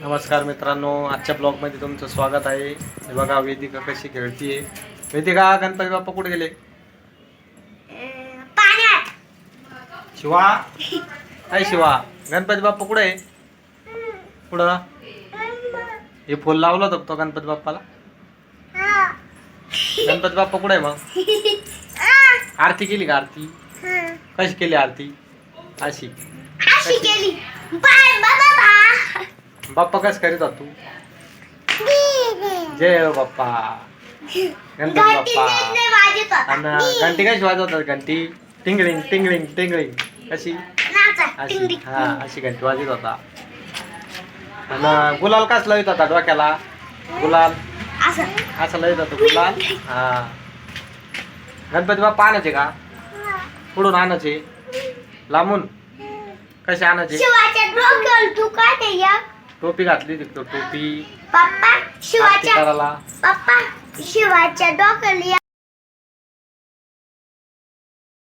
नमस्कार मित्रांनो आजच्या ब्लॉगमध्ये तुमचं स्वागत आहे. हे बघा वेदिका कशी खेळतीये. वेदिका गणपती बाप्पा कुठे गेले? शिवा? काय शिवा? गणपती बाप्पा कुठे आहे? कुठं हे फुल लावलं होतं तो गणपती बाप्पाला? गणपती बाप्पा कुठे आहे मग? आरती केली का आरती? कशी केली आरती? अशी. केली. बाप्पा कसं करीत तू? जय हो बाप्पा. गणपती घंटी बाप्पा. आणि घंटी कशी वाजवतात घंटी? टिंगलिंग टिंगलिंग टिंगलिंग. कशी? अशी हा अशी घंटी वाजत होता. आणि गुलाल कस लावित होता डोक्याला? गुलाल? असं. लावित होता गुलाल? हा. गणपती बाप्पा आणायचे का? कुठून आणायचे? लांबून? कसे आणायचे शिवाच्या डोक्यावर तू काय ते या टोपी घातली होती तो टोपी. पप्पा शिवाच्या करायला. पप्पा शिवाच्या डोक्याला